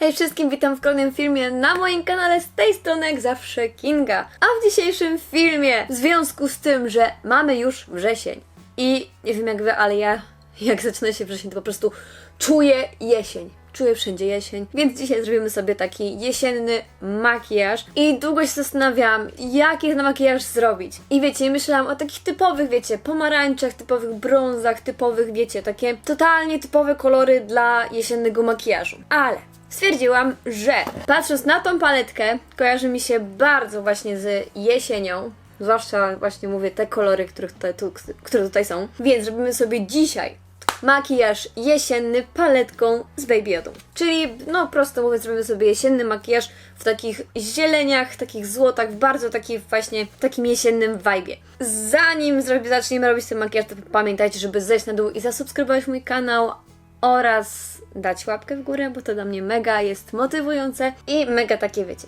Hej wszystkim, witam w kolejnym filmie na moim kanale z tej strony jak zawsze Kinga. A w dzisiejszym filmie, w związku z tym, że mamy już wrzesień i nie wiem jak wy, ale ja jak zaczyna się wrzesień, to po prostu czuję jesień. Czuję wszędzie jesień, więc dzisiaj zrobimy sobie taki jesienny makijaż i długo się zastanawiałam, jaki na makijaż zrobić. I wiecie, myślałam o takich typowych, wiecie, pomarańczach, typowych brązach, typowych, wiecie, takie totalnie typowe kolory dla jesiennego makijażu. Ale stwierdziłam, że patrząc na tą paletkę, kojarzy mi się bardzo właśnie z jesienią. Zwłaszcza właśnie mówię te kolory, których tutaj, tu, które tutaj są. Więc robimy sobie dzisiaj makijaż jesienny paletką z Baby Yodą. Czyli, no prosto mówiąc, zrobimy sobie jesienny makijaż w takich zieleniach, takich złotach, w bardzo takim właśnie takim jesiennym vibe. Zanim zaczniemy robić ten makijaż, to pamiętajcie, żeby zejść na dół i zasubskrybować mój kanał oraz dać łapkę w górę, bo to dla mnie mega jest motywujące i mega takie, wiecie,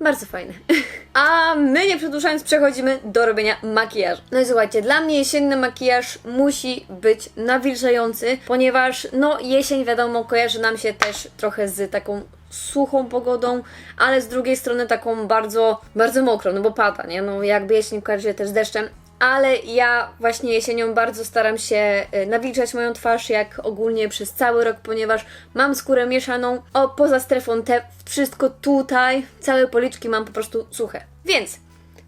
bardzo fajne. A my nie przedłużając przechodzimy do robienia makijażu. No i słuchajcie, dla mnie jesienny makijaż musi być nawilżający, ponieważ no jesień wiadomo kojarzy nam się też trochę z taką suchą pogodą, ale z drugiej strony taką bardzo, bardzo mokrą, no bo pada, nie? No jakby jesień kojarzy się też z deszczem, ale ja właśnie jesienią bardzo staram się y, nawilżać moją twarz, jak ogólnie przez cały rok, ponieważ mam skórę mieszaną. O, poza strefą T, wszystko tutaj, całe policzki mam po prostu suche. Więc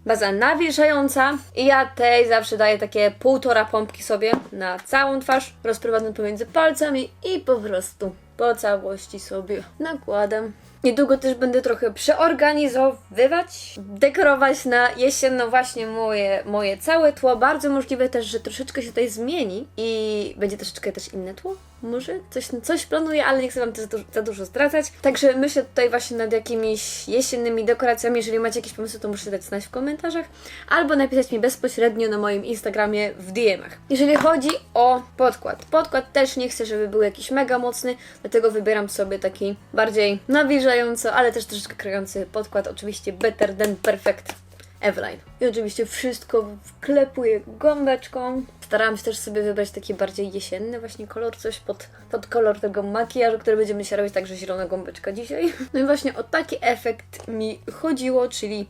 baza nawilżająca i ja tej zawsze daję takie półtora pompki sobie na całą twarz, rozprowadzam pomiędzy palcami i po prostu po całości sobie nakładam. Niedługo też będę trochę przeorganizowywać, dekorować na jesienno właśnie moje, moje całe tło. Bardzo możliwe też, że troszeczkę się tutaj zmieni i będzie troszeczkę też inne tło. Może coś, coś planuję, ale nie chcę Wam za, dużo- za dużo zdradzać. Także myślę tutaj właśnie nad jakimiś jesiennymi dekoracjami. Jeżeli macie jakieś pomysły, to musicie dać znać w komentarzach albo napisać mi bezpośrednio na moim Instagramie w DM-ach. Jeżeli chodzi o podkład, podkład też nie chcę, żeby był jakiś mega mocny, dlatego wybieram sobie taki bardziej nawilżający, ale też troszeczkę kryjący podkład. Oczywiście Better Than Perfect Eveline. I oczywiście wszystko wklepuję gąbeczką. Starałam się też sobie wybrać taki bardziej jesienny właśnie kolor, coś pod, pod kolor tego makijażu, który będziemy się robić, także zielona gąbeczka dzisiaj. No i właśnie o taki efekt mi chodziło, czyli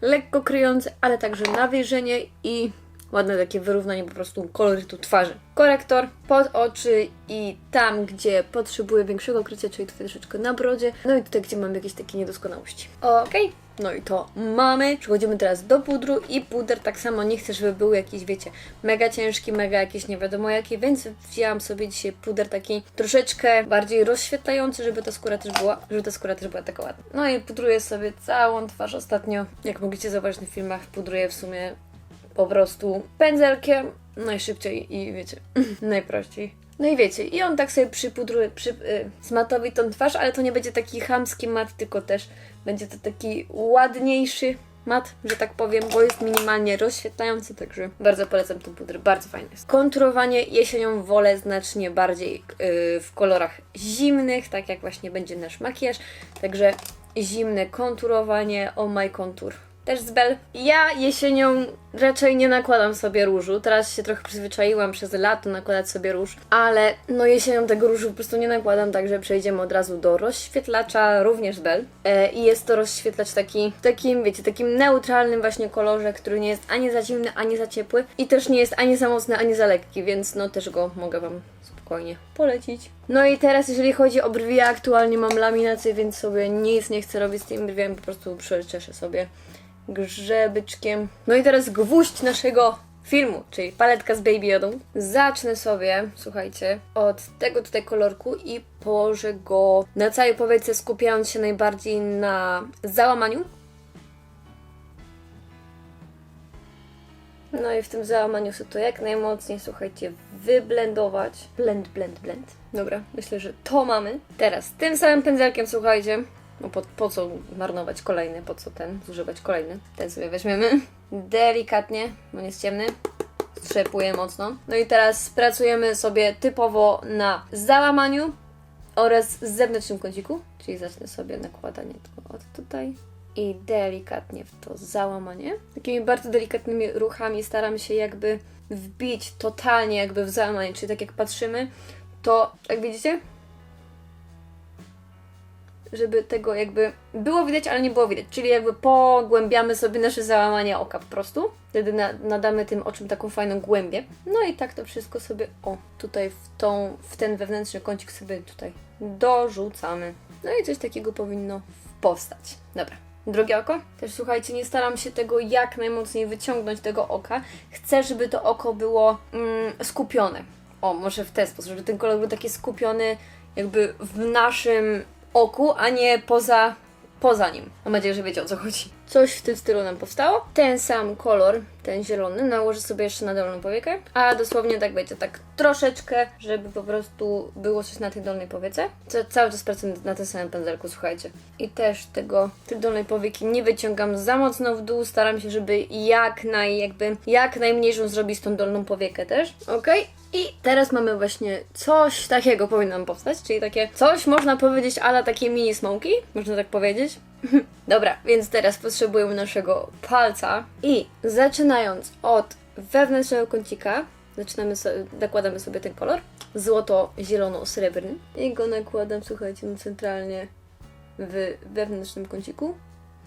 lekko kryjący, ale także nawilżenie i ładne takie wyrównanie po prostu kolorytu twarzy. Korektor pod oczy i tam, gdzie potrzebuję większego krycia, czyli tutaj troszeczkę na brodzie, no i tutaj, gdzie mam jakieś takie niedoskonałości. Okej, no i to mamy. Przechodzimy teraz do pudru i puder tak samo nie chcę, żeby był jakiś, wiecie, mega ciężki, mega jakiś nie wiadomo jaki, więc wzięłam sobie dzisiaj puder taki troszeczkę bardziej rozświetlający, żeby ta skóra też była, żeby ta skóra też była taka ładna. No i pudruję sobie całą twarz ostatnio, jak mogliście zauważyć na filmach, pudruję w sumie po prostu pędzelkiem najszybciej i wiecie, najprościej. No i wiecie, i on tak sobie przypudruje, przy, y, tą twarz, ale to nie będzie taki chamski mat, tylko też będzie to taki ładniejszy mat, że tak powiem, bo jest minimalnie rozświetlający, także bardzo polecam ten pudr, bardzo fajny jest. Konturowanie jesienią wolę znacznie bardziej y, w kolorach zimnych, tak jak właśnie będzie nasz makijaż, także zimne konturowanie, oh my contour też z Bell. Ja jesienią raczej nie nakładam sobie różu. Teraz się trochę przyzwyczaiłam przez lato nakładać sobie róż, ale no jesienią tego różu po prostu nie nakładam, także przejdziemy od razu do rozświetlacza, również z Bell. E, I jest to rozświetlacz taki, takim, wiecie, takim neutralnym właśnie kolorze, który nie jest ani za zimny, ani za ciepły i też nie jest ani za mocny, ani za lekki, więc no też go mogę Wam spokojnie polecić. No i teraz jeżeli chodzi o brwi, ja aktualnie mam laminację, więc sobie nic nie chcę robić z tymi brwiami, po prostu przeczeszę sobie grzebyczkiem. No i teraz gwóźdź naszego filmu, czyli paletka z Baby Yodą. Zacznę sobie, słuchajcie, od tego tutaj kolorku i położę go na całej powiece, skupiając się najbardziej na załamaniu. No i w tym załamaniu sobie to jak najmocniej, słuchajcie, wyblendować. Blend, blend, blend. Dobra, myślę, że to mamy. Teraz tym samym pędzelkiem, słuchajcie, no po, po co marnować kolejny, po co ten, zużywać kolejny. Ten sobie weźmiemy. Delikatnie, bo nie jest ciemny. Strzepuję mocno. No i teraz pracujemy sobie typowo na załamaniu oraz zewnętrznym kąciku. Czyli zacznę sobie nakładanie tylko od tutaj i delikatnie w to załamanie. Takimi bardzo delikatnymi ruchami staram się jakby wbić totalnie jakby w załamanie. Czyli tak jak patrzymy, to jak widzicie, żeby tego jakby było widać, ale nie było widać. Czyli jakby pogłębiamy sobie nasze załamanie oka po prostu. Wtedy na, nadamy tym oczom taką fajną głębię. No i tak to wszystko sobie, o, tutaj w, tą, w ten wewnętrzny kącik sobie tutaj dorzucamy. No i coś takiego powinno powstać. Dobra. Drugie oko? Też słuchajcie, nie staram się tego jak najmocniej wyciągnąć tego oka. Chcę, żeby to oko było mm, skupione. O, może w ten sposób, żeby ten kolor był taki skupiony jakby w naszym oku, a nie poza, poza nim. Mam nadzieję, że wiecie o co chodzi. Coś w tym stylu nam powstało. Ten sam kolor, ten zielony, nałożę sobie jeszcze na dolną powiekę, a dosłownie tak wiecie, tak troszeczkę, żeby po prostu było coś na tej dolnej powiece. Co, cały czas pracuję na tym samym pędzelku, słuchajcie. I też tego, tej dolnej powieki nie wyciągam za mocno w dół, staram się, żeby jak naj, jakby, jak najmniejszą zrobić tą dolną powiekę też, okej? I teraz mamy właśnie coś takiego powinno nam powstać, czyli takie coś można powiedzieć ale takie mini smoki, można tak powiedzieć. Dobra, więc teraz potrzebujemy naszego palca i zaczynając od wewnętrznego kącika, zaczynamy nakładamy sobie ten kolor złoto-zielono-srebrny i go nakładam, słuchajcie, no centralnie w wewnętrznym kąciku,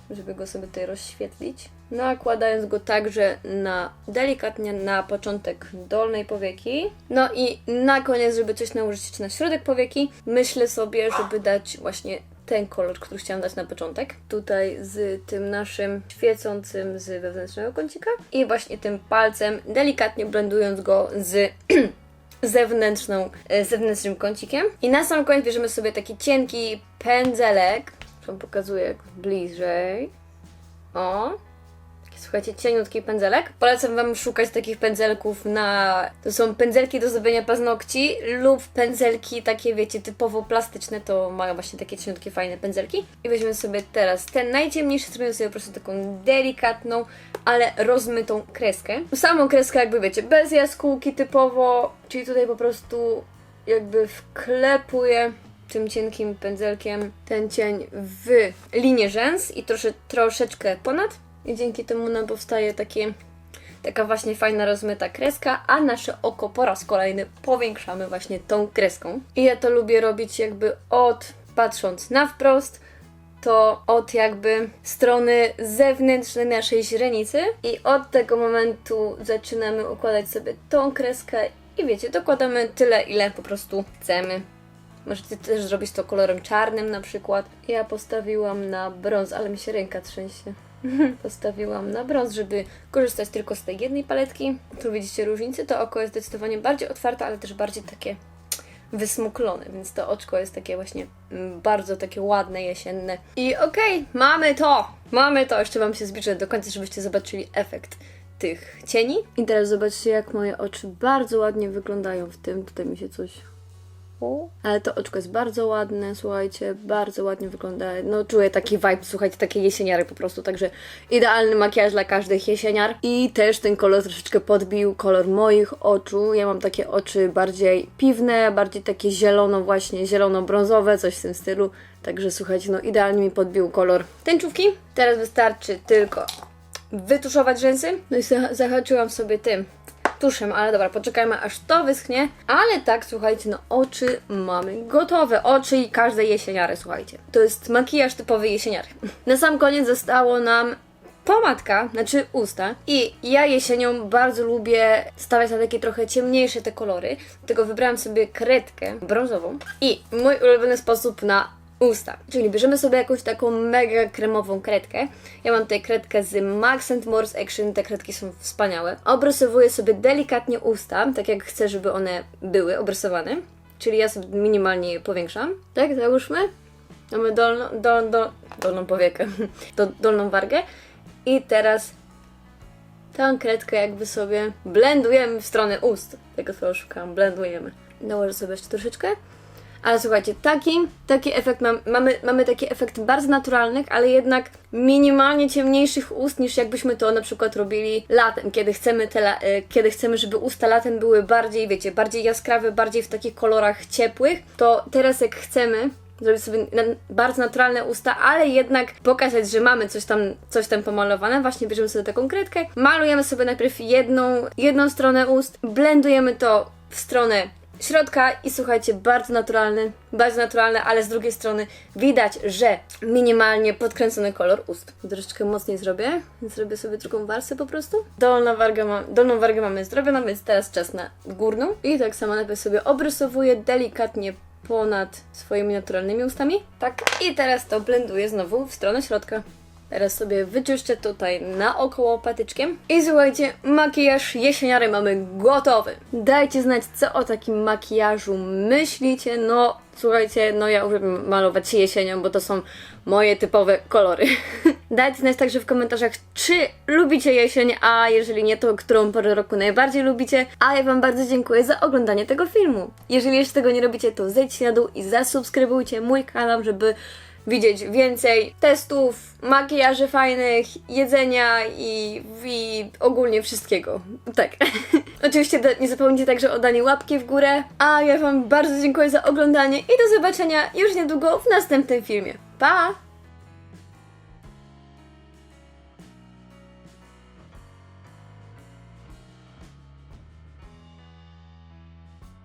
żeby go sobie tutaj rozświetlić. Nakładając go także na delikatnie na początek dolnej powieki. No i na koniec, żeby coś nałożyć na środek powieki, myślę sobie, żeby dać właśnie ten kolor, który chciałam dać na początek. Tutaj z tym naszym świecącym z wewnętrznego kącika i właśnie tym palcem, delikatnie blendując go z zewnętrzną, e, zewnętrznym kącikiem. I na sam koniec bierzemy sobie taki cienki pędzelek. Wam pokazuję bliżej. O, Słuchajcie, cieniutki pędzelek. Polecam Wam szukać takich pędzelków na... To są pędzelki do zrobienia paznokci lub pędzelki takie, wiecie, typowo plastyczne, to mają właśnie takie cieniutkie, fajne pędzelki. I weźmiemy sobie teraz ten najciemniejszy, zrobimy sobie po prostu taką delikatną, ale rozmytą kreskę. Samą kreskę jakby, wiecie, bez jaskółki typowo, czyli tutaj po prostu jakby wklepuję tym cienkim pędzelkiem ten cień w linię rzęs i trosze, troszeczkę ponad. I dzięki temu nam powstaje takie, taka właśnie fajna rozmyta kreska, a nasze oko po raz kolejny powiększamy właśnie tą kreską. I ja to lubię robić jakby od, patrząc na wprost, to od jakby strony zewnętrznej naszej źrenicy i od tego momentu zaczynamy układać sobie tą kreskę i wiecie, dokładamy tyle, ile po prostu chcemy. Możecie też zrobić to kolorem czarnym na przykład. Ja postawiłam na brąz, ale mi się ręka trzęsie. Postawiłam na brąz, żeby korzystać tylko z tej jednej paletki. Tu widzicie różnicę. To oko jest zdecydowanie bardziej otwarte, ale też bardziej takie wysmuklone, więc to oczko jest takie właśnie mm, bardzo takie ładne, jesienne. I okej, mamy to! Mamy to! Jeszcze Wam się zbliżę do końca, żebyście zobaczyli efekt tych cieni. I teraz zobaczcie, jak moje oczy bardzo ładnie wyglądają w tym. Tutaj mi się coś ale to oczko jest bardzo ładne, słuchajcie, bardzo ładnie wygląda. No czuję taki vibe, słuchajcie, takie jesieniary po prostu, także idealny makijaż dla każdych jesieniar. I też ten kolor troszeczkę podbił kolor moich oczu. Ja mam takie oczy bardziej piwne, bardziej takie zielono właśnie, zielono-brązowe, coś w tym stylu. Także słuchajcie, no idealnie mi podbił kolor tęczówki. Teraz wystarczy tylko wytuszować rzęsy. No i za- zahaczyłam sobie tym tuszem, ale dobra, poczekajmy aż to wyschnie. Ale tak, słuchajcie, no oczy mamy gotowe. Oczy i każde jesieniary, słuchajcie. To jest makijaż typowy jesieniary. Na sam koniec zostało nam pomadka, znaczy usta. I ja jesienią bardzo lubię stawiać na takie trochę ciemniejsze te kolory. Dlatego wybrałam sobie kredkę brązową. I mój ulubiony sposób na usta. Czyli bierzemy sobie jakąś taką mega kremową kredkę. Ja mam tutaj kredkę z Max Morse Action, te kredki są wspaniałe. Obrysowuję sobie delikatnie usta, tak jak chcę, żeby one były obrysowane. Czyli ja sobie minimalnie je powiększam. Tak, załóżmy. Mamy dolną, dol, dol, dolną powiekę, do, dolną wargę. I teraz tę kredkę jakby sobie blendujemy w stronę ust. Tego słowa szukałam, blendujemy. Nałożę sobie jeszcze troszeczkę. Ale słuchajcie, taki, taki efekt mam, mamy, mamy taki efekt bardzo naturalnych, ale jednak minimalnie ciemniejszych ust niż jakbyśmy to na przykład robili latem, kiedy chcemy, te, e, kiedy chcemy, żeby usta latem były bardziej, wiecie, bardziej jaskrawe, bardziej w takich kolorach ciepłych, to teraz jak chcemy zrobić sobie bardzo naturalne usta, ale jednak pokazać, że mamy coś tam, coś tam pomalowane. Właśnie bierzemy sobie taką kredkę, malujemy sobie najpierw jedną, jedną stronę ust, blendujemy to w stronę środka i słuchajcie, bardzo naturalny, bardzo naturalny, ale z drugiej strony widać, że minimalnie podkręcony kolor ust. Troszeczkę mocniej zrobię, więc zrobię sobie drugą warstwę po prostu. Dolna warga ma, dolną wargę mamy zrobioną, więc teraz czas na górną. I tak samo najpierw sobie obrysowuję delikatnie ponad swoimi naturalnymi ustami. Tak, i teraz to blenduję znowu w stronę środka. Teraz sobie wyczyszczę tutaj naokoło patyczkiem. I słuchajcie, makijaż jesieniary mamy gotowy. Dajcie znać, co o takim makijażu myślicie. No, słuchajcie, no ja uwielbiam malować się jesienią, bo to są moje typowe kolory. Dajcie znać także w komentarzach, czy lubicie jesień, a jeżeli nie, to którą porę roku najbardziej lubicie. A ja Wam bardzo dziękuję za oglądanie tego filmu. Jeżeli jeszcze tego nie robicie, to zejdźcie na dół i zasubskrybujcie mój kanał, żeby widzieć więcej testów, makijaży fajnych, jedzenia i, i ogólnie wszystkiego. Tak. Oczywiście nie zapomnijcie także o daniu łapki w górę. A ja Wam bardzo dziękuję za oglądanie i do zobaczenia już niedługo w następnym filmie. Pa!